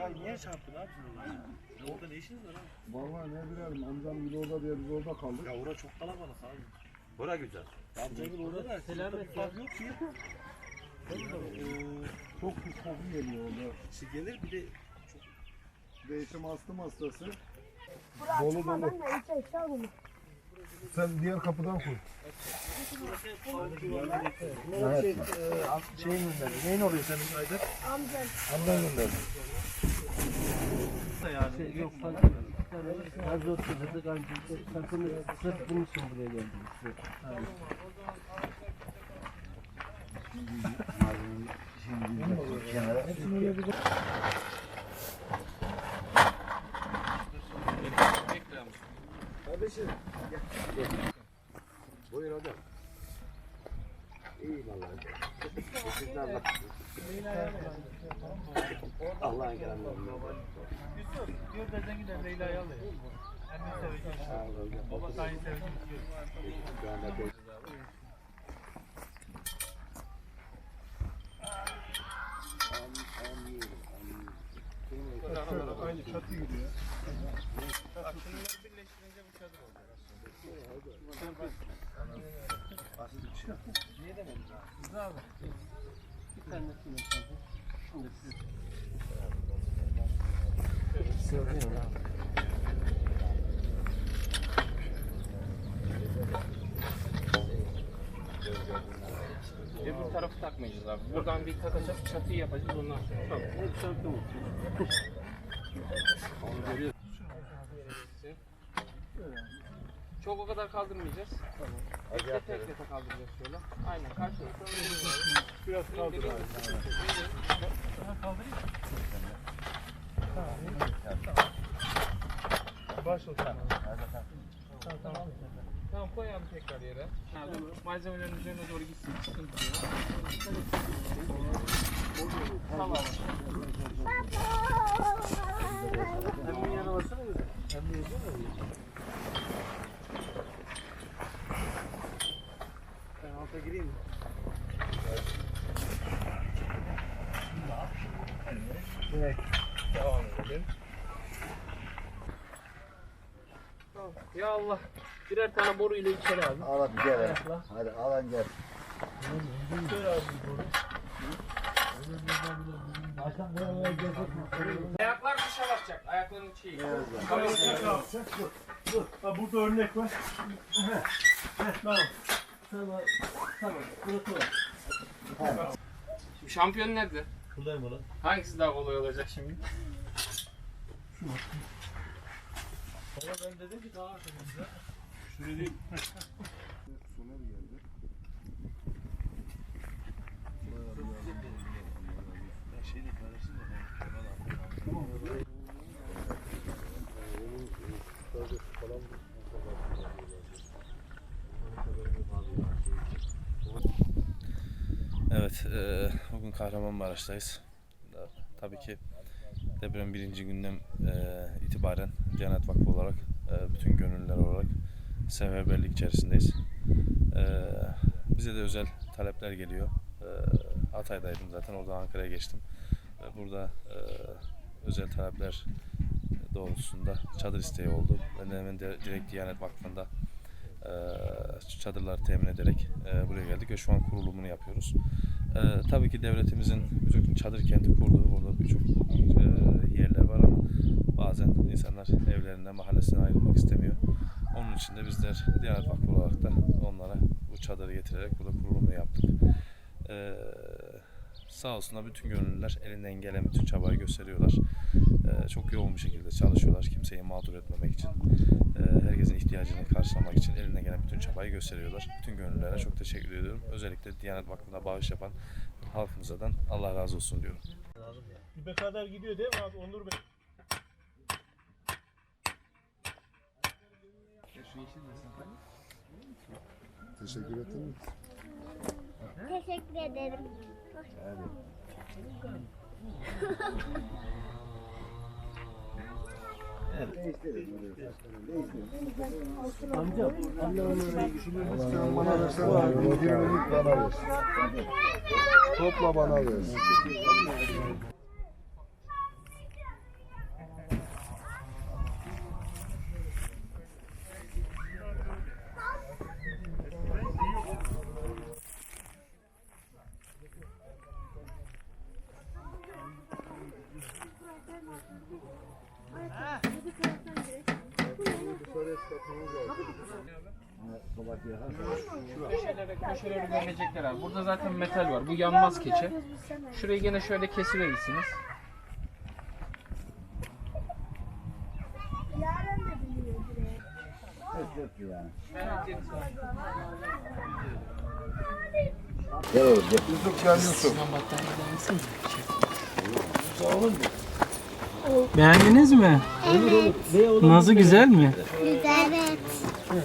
Ya niye çarptın abi sen orada ne işiniz var abi? Vallahi ne bilelim amcam gibi orada diye biz orada kaldık. Ya orada çok kalabalık abi. Bura güzel. Amcamın orada da bir fark yok ki. Çok pis koku geliyor orada. Şey gelir bir de Değişim astım hastası. Dolu dolu. Sen diğer kapıdan koy. şey, şeyin gönderdi. Neyin oluyor senin Aydın? Amcam. Amcan gönderdi. Yani. Yok. Az oturduk amca. Sakın sırf bunun için buraya geldim. Aynen. Buyur hocam. İyi vallahi. Allah'ın kelamlarını. Yusuf, diyor deden gider Leyla'yı alıyor. Anne seveceğim. Baba sahayı seveceğim. Aynı çatı gibi ya. Bak şunları birleştirince bu çadır olacak. Rıza abi. Bir tanesini yapalım. Şimdi siz Öbür tarafı takmayacağız abi. Buradan bir takacağız, çatıyı yapacağız ondan sonra. Tamam. hep şarkı mı? Çok o kadar kaldırmayacağız. Tamam. Tekle tekle de kaldıracağız şöyle. Aynen karşılıklı. Biraz kaldır abi. Kaldırayım. Başla. Tamam tamam. Tamam koy abi tekrar yere. Abi, malzemelerin üzerine doğru gitsin. Sıkıntı yok. Tamam. Hem bir yana Ben alta gireyim mi? Devam edelim. Tamam. Ya Allah. Birer tane boru ile içeri abi. Al hadi gel. Hadi alan gel. Ayaklar dışa bakacak. Ayakların şeyi. Ha burada örnek var. Tamam. Tamam. Burası var. Şimdi şampiyon nerede? Buradayım ulan. Hangisi daha kolay olacak şimdi? Ama ben dedim ki daha arkadaşlar. Şuraya değil. Soner geldi. Ya e, bugün Kahramanmaraş'tayız. Da- Tabii ki deprem birinci günden e, itibaren Cennet Vakfı olarak, e, bütün gönüllüler olarak seferberlik içerisindeyiz. E, bize de özel talepler geliyor. E, Hatay'daydım zaten, orada Ankara'ya geçtim. Ve burada e, özel talepler doğrultusunda çadır isteği oldu. Ben hemen direkt Diyanet Vakfı'nda e, çadırlar temin ederek e, buraya geldik ve şu an kurulumunu yapıyoruz. E, tabii ki devletimizin birçok çadır kenti kurduğu burada birçok e, yerler var ama bazen insanlar evlerinden, mahallesinden ayrılmak istemiyor. Onun için de bizler Diyanet Vakfı olarak da onlara bu çadırı getirerek burada kurulumunu yaptık. E, sağ olsunlar bütün gönüllüler elinden gelen bütün çabayı gösteriyorlar. E, çok yoğun bir şekilde çalışıyorlar kimseyi mağdur etmemek için. E, herkesin ihtiyacını karşılamak için elinden gelen bütün çabayı gösteriyorlar. Bütün gönüllülere çok teşekkür ediyorum. Özellikle Diyanet Vakfı'na bağış yapan halkımıza da Allah razı olsun diyorum. Dibe kadar gidiyor değil mi abi? Onur Bey. Teşekkür ederim. Teşekkür ederim. Amca. Allah'ın Sen bana versen birini git bana ver. Topla bana ver. Köşelere, köşelere gömecekler abi. Burada zaten metal var. Bu yanmaz keçe. Şurayı gene şöyle kesiverirsiniz. Yaren de biliyor buraya. Yusuf gel Yusuf. Beğendiniz mi? Evet. Nasıl güzel mi? Güzel. Evet.